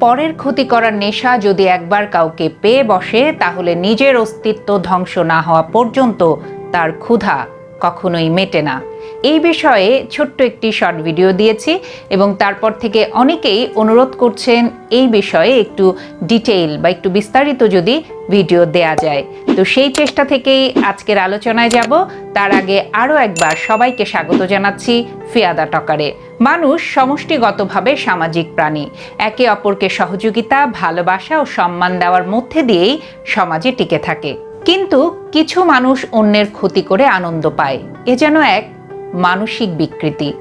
পরের ক্ষতি করার নেশা যদি একবার কাউকে পেয়ে বসে, তাহলে নিজের অস্তিত্ব ধ্বংস না হওয়া পর্যন্ত তার ক্ষুধা কখনোই মেটে না। এই বিষয়ে ছোট্ট একটি শর্ট ভিডিও দিয়েছি এবং তারপর থেকে অনেকেই অনুরোধ করছেন এই বিষয়ে একটু ডিটেইল বা একটু বিস্তারিত যদি ভিডিও দেয়া যায়। তো সেই চেষ্টা থেকেই আজকের আলোচনায় যাব। তার আগে আরও একবার সবাইকে স্বাগত জানাচ্ছি ফিয়াদা টকারে। মানুষ সমষ্টিগতভাবে সামাজিক প্রাণী। একে অপরকে সহযোগিতা, ভালোবাসা ও সম্মান দেওয়ার মধ্যে দিয়েই সমাজে টিকে থাকে। কিন্তু কিছু মানুষ অন্যের ক্ষতি করে আনন্দ পায়। এ যেন এক মানসিক বিকৃতি।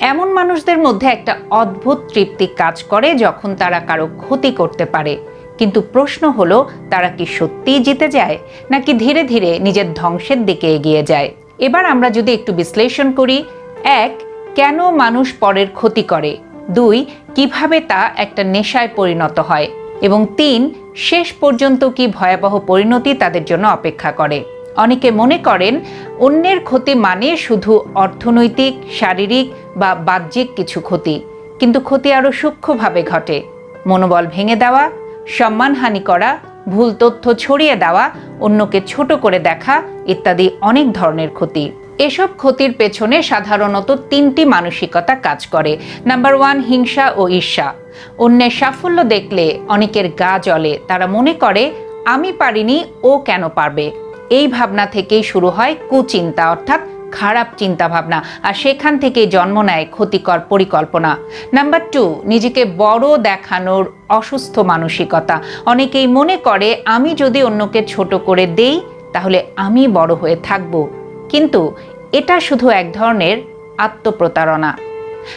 এমন মানুষদের মধ্যে একটা অদ্ভুত তৃপ্তি কাজ করে যখন তারা কারও ক্ষতি করতে পারে। কিন্তু প্রশ্ন হলো, তারা কি সত্যিই জিতে যায়, নাকি ধীরে ধীরে নিজের ধ্বংসের দিকে এগিয়ে যায়? এবার আমরা যদি একটু বিশ্লেষণ করি, এক, কেন মানুষ পরের ক্ষতি করে? দুই, কীভাবে তা একটা নেশায় পরিণত হয়? এবং তিন, শেষ পর্যন্ত কি ভয়াবহ পরিণতি তাদের জন্য অপেক্ষা করে? অনেকে মনে করেন অন্যের ক্ষতি মানে শুধু অর্থনৈতিক, শারীরিক বা বাহ্যিক কিছু ক্ষতি, কিন্তু ক্ষতি আরও সূক্ষ্মভাবে ঘটে। মনোবল ভেঙে দেওয়া, সম্মানহানি করা, ভুল তথ্য ছড়িয়ে দেওয়া, অন্যকে ছোট করে দেখা ইত্যাদি অনেক ধরনের ক্ষতি। এসব ক্ষতির পেছনে সাধারণত তিনটি মানসিকতা কাজ করে। নাম্বার ওয়ান, হিংসা ও ঈর্ষা। অন্যের সাফল্য দেখলে অনেকের গা জ্বলে। তারা মনে করে, আমি পারিনি, ও কেন পারবে? এই ভাবনা থেকেই শুরু হয় কুচিন্তা, অর্থাৎ খারাপ চিন্তা ভাবনা আর সেখান থেকে জন্ম নেয় ক্ষতিকর পরিকল্পনা। নাম্বার টু নিজেকে বড় দেখানোর অসুস্থ মানসিকতা। অনেকেই মনে করে, আমি যদি অন্যকে ছোট করে দেই, তাহলে আমি বড় হয়ে থাকব। কিন্তু এটা শুধু এক ধরনের আত্মপ্রতারণা।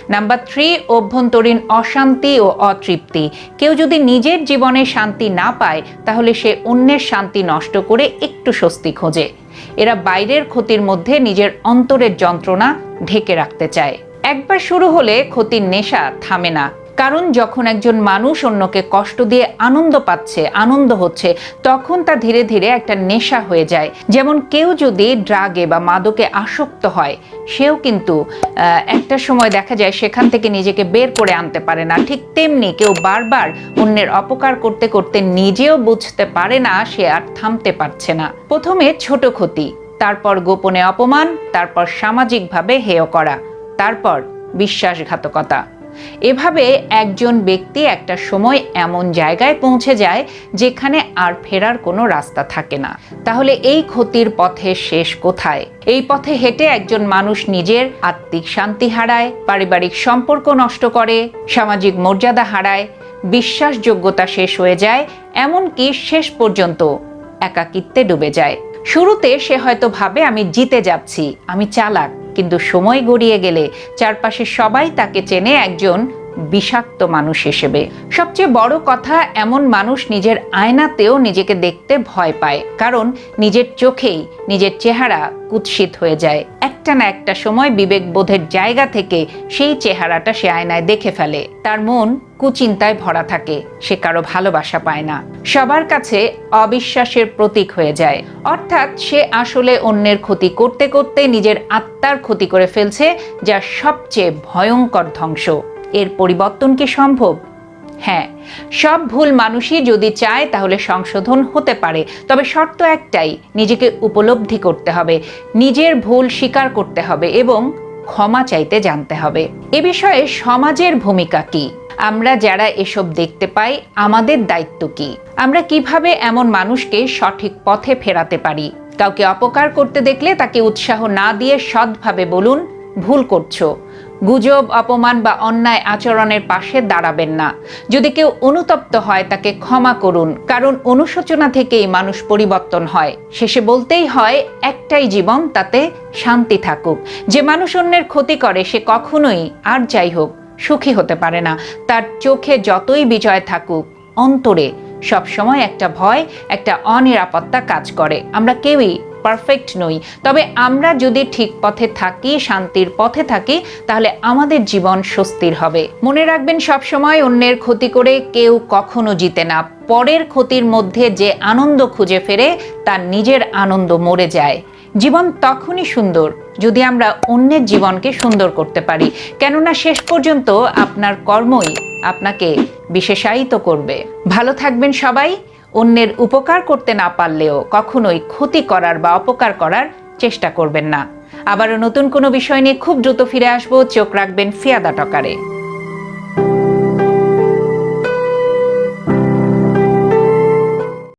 নাম্বার থ্রি অভ্যন্তরীণ অশান্তি ও অতৃপ্তি। কেউ যদি নিজের জীবনে শান্তি না পায়, তাহলে সে অন্যের শান্তি নষ্ট করে একটু স্বস্তি খোঁজে। এরা বাইরের ক্ষতির মধ্যে নিজের অন্তরের যন্ত্রণা ঢেকে রাখতে চায়। একবার শুরু হলে ক্ষতির নেশা থামে না। কারণ যখন একজন মানুষ অন্যকে কষ্ট দিয়ে আনন্দ পাচ্ছে, আনন্দ হচ্ছে, তখন তা ধীরে ধীরে একটা নেশা হয়ে যায়। যেমন কেউ যদি ড্রাগে বা মাদকে আসক্ত হয়, সেও কিন্তু একটা সময় দেখা যায় সেখান থেকে নিজেকে বের করে আনতে পারে না। ঠিক তেমনি কেউ বারবার অন্যের অপকার করতে করতে নিজেও বুঝতে পারে না, সে আর থামতে পারছে না। প্রথমে ছোট ক্ষতি, তারপর গোপনে অপমান, তারপর সামাজিকভাবে হেয় করা, তারপর বিশ্বাসঘাতকতা। এভাবে একজন ব্যক্তি একটা সময় এমন জায়গায় পৌঁছে যায় যেখানে আর ফেরার কোনো রাস্তা থাকে না। তাহলে এই ক্ষতির পথে শেষ কোথায়? এই পথে হেঁটে একজন মানুষ নিজের আত্মিক শান্তি হারায়, পারিবারিক সম্পর্ক নষ্ট করে, সামাজিক মর্যাদা হারায়, বিশ্বাসযোগ্যতা শেষ হয়ে যায়, এমনকি শেষ পর্যন্ত একাকিত্বে ডুবে যায়। শুরুতে সে হয়তো ভাবে, আমি জিতে যাচ্ছি, আমি চালাক। কিন্তু সময় গড়িয়ে গেলে চারপাশে সবাই তাকে চেনে একজন বিষাক্ত মানুষ হিসেবে। সবচেয়ে বড় কথা, এমন মানুষ নিজের আয়নাতেও নিজেকে দেখতে ভয় পায়। কারণ নিজের চোখেই নিজের চেহারা কুৎসিত হয়ে যায়। একটা না একটা সময় বিবেকবোধের জায়গা থেকে সেই চেহারাটা সে আয়নায় দেখে ফেলে। তার মন কুচিন্তায় ভরা থাকে, সে কারও ভালোবাসা পায় না। সবার কাছে অবিশ্বাসের প্রতীক হয়ে যায়। অর্থাৎ সে আসলে অন্যের ক্ষতি করতে করতে নিজের আত্মার ক্ষতি করে ফেলছে যা সবচেয়ে ভয়ঙ্কর ধ্বংস। এর পরিবর্তন কি সম্ভব? হ্যাঁ সব ভুল মানুষই যদি চায় তাহলে সংশোধন হতে পারে। তবে শর্ত একটাই, নিজেকে উপলব্ধি করতে হবে, নিজের ভুল স্বীকার করতে হবে এবং ক্ষমা চাইতে জানতে হবে। এ বিষয়ে সমাজের ভূমিকা কি? আমরা যারা এসব দেখতে পাই, আমাদের দায়িত্ব কি? আমরা কীভাবে এমন মানুষকে সঠিক পথে ফেরাতে পারি? কাউকে অপকার করতে দেখলে তাকে উৎসাহ না দিয়ে সৎভাবে বলুন, ভুল করছ। গুজব, অপমান বা অন্যায় আচরণের পাশে দাঁড়াবেন না। যদি কেউ অনুতপ্ত হয়, তাকে ক্ষমা করুন। কারণ অনুশোচনা থেকেই মানুষ পরিবর্তন হয়। শেষে বলতেই হয়, একটাই জীবন, তাতে শান্তি থাকুক। যে মানুষ অন্যের ক্ষতি করে, সে কখনোই আর যাই হোক, সুখী হতে পারে না। তার চোখে যতই বিজয় থাকুক, অন্তরে সবসময় একটা ভয়, একটা অনিরাপত্তা কাজ করে। আমরা কেউই পারফেক্ট নই। তবে আমরা যদি ঠিক পথে থাকি, শান্তির পথে থাকি, তাহলে আমাদের জীবন স্বস্তির হবে। মনে রাখবেন, সবসময় অন্যের ক্ষতি করে কেউ কখনো জিতে না। পরের ক্ষতির মধ্যে যে আনন্দ খুঁজে ফেরে তার নিজের আনন্দ মরে যায়। জীবন তখনই সুন্দর যদি আমরা অন্যের জীবনকে সুন্দর করতে পারি। কেননা শেষ পর্যন্ত আপনার কর্মই আপনাকে বিশেষায়িত করবে। ভালো থাকবেন সবাই। অন্যের উপকার করতে না পারলেও কখনোই ক্ষতি করার বা অপকার করার চেষ্টা করবেন না। আবারও নতুন কোনো বিষয় নিয়ে খুব দ্রুত ফিরে আসব। চোখ রাখবেন ফিয়াদা টকারে।